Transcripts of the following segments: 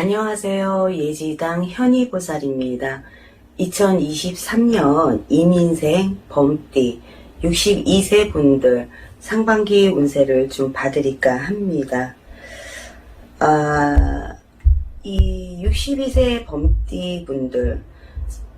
안녕하세요. 예지당 현희보살입니다. 2023년 이민생 범띠 62세 분들 상반기 운세를 좀 봐드릴까 합니다. 아, 이 62세 범띠 분들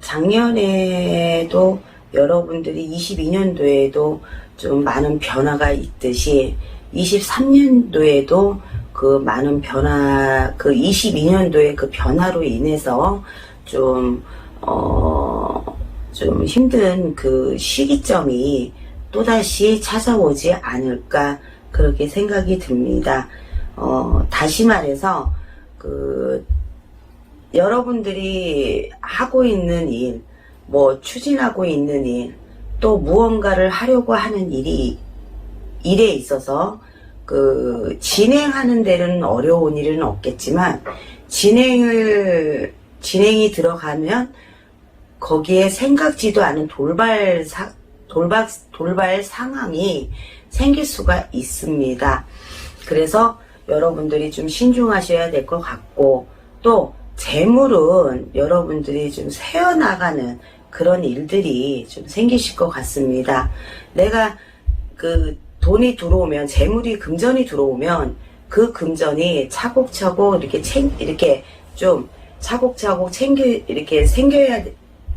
작년에도 여러분들이 22년도에도 좀 많은 변화가 있듯이 23년도에도 그 많은 변화, 그 22년도에 그 변화로 인해서 좀, 어, 좀 힘든 그 시기점이 또다시 찾아오지 않을까 그렇게 생각이 듭니다. 어, 다시 말해서 그 여러분들이 하고 있는 일, 뭐 추진하고 있는 일, 또 무언가를 하려고 하는 일이 일에 있어서 그 진행하는 데는 어려운 일은 없겠지만 진행을 진행이 들어가면 거기에 생각지도 않은 돌발 사, 돌발 돌발 상황이 생길 수가 있습니다. 그래서 여러분들이 좀 신중하셔야 될 것 같고 또 재물은 여러분들이 좀 새어나가는 그런 일들이 좀 생기실 것 같습니다. 내가 그 돈이 들어오면 재물이 금전이 들어오면 그 금전이 차곡차곡 이렇게 챙 이렇게 좀 차곡차곡 챙겨 이렇게 생겨야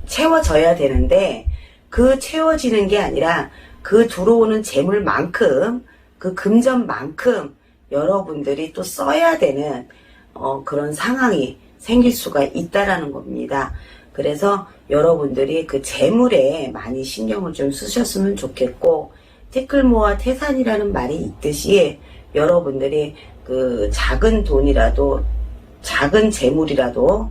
채워져야 되는데 그 채워지는 게 아니라 그 들어오는 재물만큼 그 금전만큼 여러분들이 또 써야 되는 어, 그런 상황이 생길 수가 있다라는 겁니다. 그래서 여러분들이 그 재물에 많이 신경을 좀 쓰셨으면 좋겠고 티끌 모아 태산이라는 말이 있듯이 여러분들이 그 작은 돈이라도 작은 재물이라도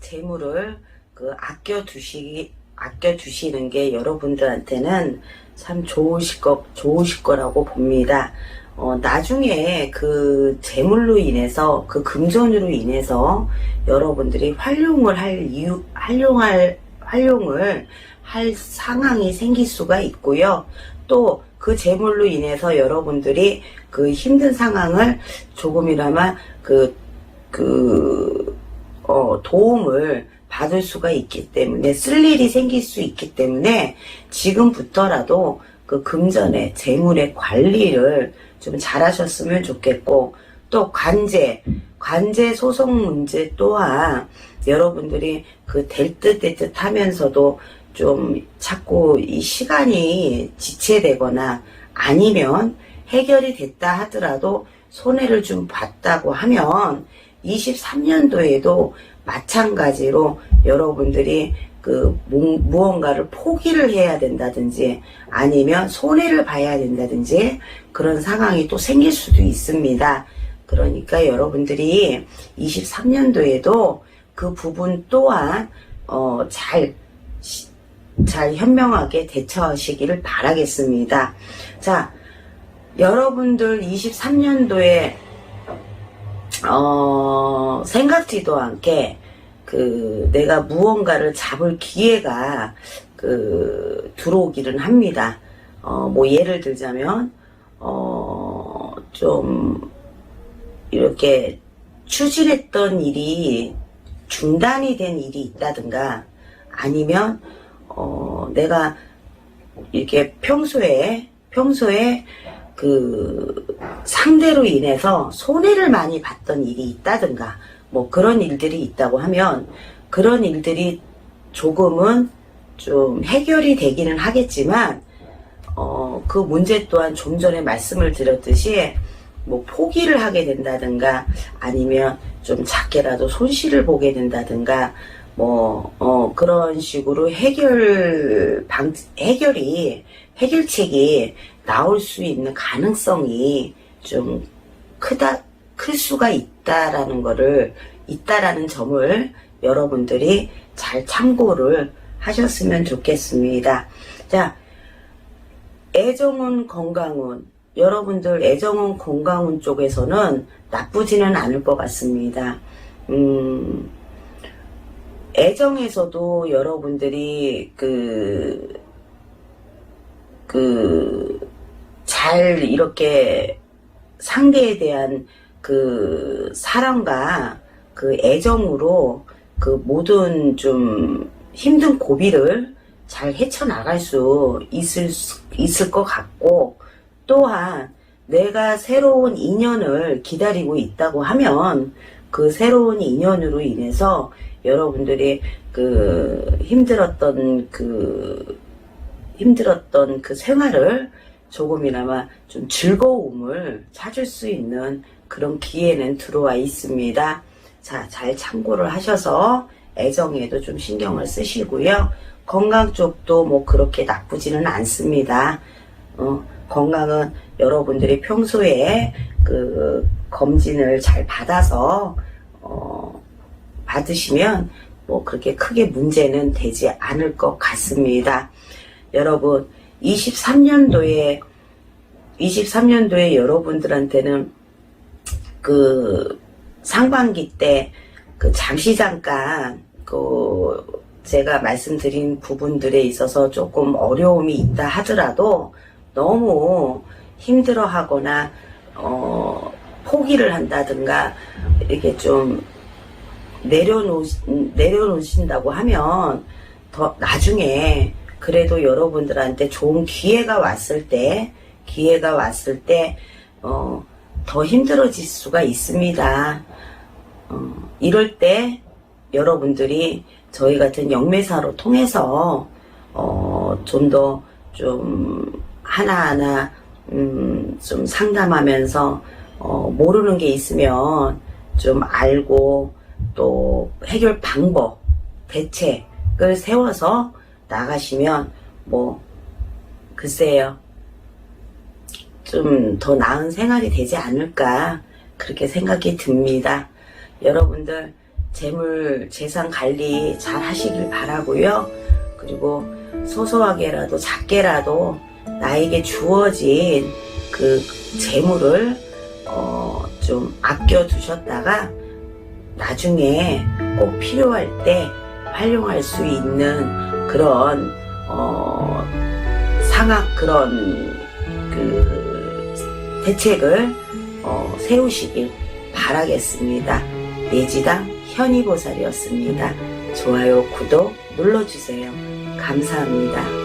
재물을 그 아껴 두시기 아껴 두시는 게 여러분들한테는 참 좋으실 거 좋으실 거라고 봅니다. 어, 나중에 그 재물로 인해서 그 금전으로 인해서 여러분들이 활용을 할 이유 활용할 활용을 할 상황이 생길 수가 있고요. 또 그 재물로 인해서 여러분들이 그 힘든 상황을 조금이나마 그, 그, 어, 도움을 받을 수가 있기 때문에 쓸 일이 생길 수 있기 때문에 지금부터라도 그 금전의 재물의 관리를 좀 잘하셨으면 좋겠고 또 관제 관제 소송 문제 또한 여러분들이 그 될 듯 될 듯 하면서도 좀 자꾸 이 시간이 지체되거나 아니면 해결이 됐다 하더라도 손해를 좀 봤다고 하면 23년도에도 마찬가지로 여러분들이 그 무- 무언가를 포기를 해야 된다든지 아니면 손해를 봐야 된다든지 그런 상황이 또 생길 수도 있습니다. 그러니까 여러분들이 23년도에도 그 부분 또한 어, 잘, 시- 잘 현명하게 대처하시기를 바라겠습니다. 자, 여러분들 23년도에 어, 생각지도 않게 그 내가 무언가를 잡을 기회가 그 들어오기는 합니다. 어, 뭐 예를 들자면 어, 좀 이렇게 추진했던 일이 중단이 된 일이 있다든가 아니면 어, 내가 이렇게 평소에 평소에 그 상대로 인해서 손해를 많이 봤던 일이 있다든가 뭐 그런 일들이 있다고 하면 그런 일들이 조금은 좀 해결이 되기는 하겠지만 어, 그 문제 또한 좀 전에 말씀을 드렸듯이 뭐 포기를 하게 된다든가 아니면 좀 작게라도 손실을 보게 된다든가 뭐, 어, 그런 식으로 해결, 방, 해결이, 해결책이 나올 수 있는 가능성이 좀 크다, 클 수가 있다라는 거를, 있다라는 점을 여러분들이 잘 참고를 하셨으면 좋겠습니다. 자, 애정운, 건강운. 여러분들 애정운, 건강운 쪽에서는 나쁘지는 않을 것 같습니다. 음, 애정에서도 여러분들이 그, 그, 잘 이렇게 상대에 대한 그 사랑과 그 애정으로 그 모든 좀 힘든 고비를 잘 헤쳐나갈 수 있을, 수- 있을 것 같고, 또한 내가 새로운 인연을 기다리고 있다고 하면 그 새로운 인연으로 인해서 여러분들이 그 힘들었던 그 힘들었던 그 생활을 조금이나마 좀 즐거움을 찾을 수 있는 그런 기회는 들어와 있습니다. 자, 잘 참고를 하셔서 애정에도 좀 신경을 쓰시고요. 건강 쪽도 뭐 그렇게 나쁘지는 않습니다. 어, 건강은 여러분들이 평소에 그 검진을 잘 받아서 어, 받으시면 뭐 그렇게 크게 문제는 되지 않을 것 같습니다. 여러분 23년도에 23년도에 여러분들한테는 그 상반기 때 그 잠시 잠깐 그 제가 말씀드린 부분들에 있어서 조금 어려움이 있다 하더라도 너무 힘들어 하거나 어 포기를 한다든가 이렇게 좀 내려놓 내려놓으신다고 하면 더 나중에 그래도 여러분들한테 좋은 기회가 왔을 때 기회가 왔을 때 어, 더 힘들어질 수가 있습니다. 어, 이럴 때 여러분들이 저희 같은 영매사로 통해서 어, 좀 더 좀 하나하나 음, 좀 상담하면서 어, 모르는 게 있으면 좀 알고 또 해결 방법, 대책을 세워서 나가시면 뭐 글쎄요 좀 더 나은 생활이 되지 않을까 그렇게 생각이 듭니다. 여러분들 재물 재산 관리 잘 하시길 바라고요. 그리고 소소하게라도 작게라도 나에게 주어진 그 재물을 어, 좀 아껴 두셨다가 나중에 꼭 필요할 때 활용할 수 있는 그런 어, 상학 그런 그 대책을 어, 세우시길 바라겠습니다. 내지당 현이보살이었습니다. 좋아요, 구독 눌러주세요. 감사합니다.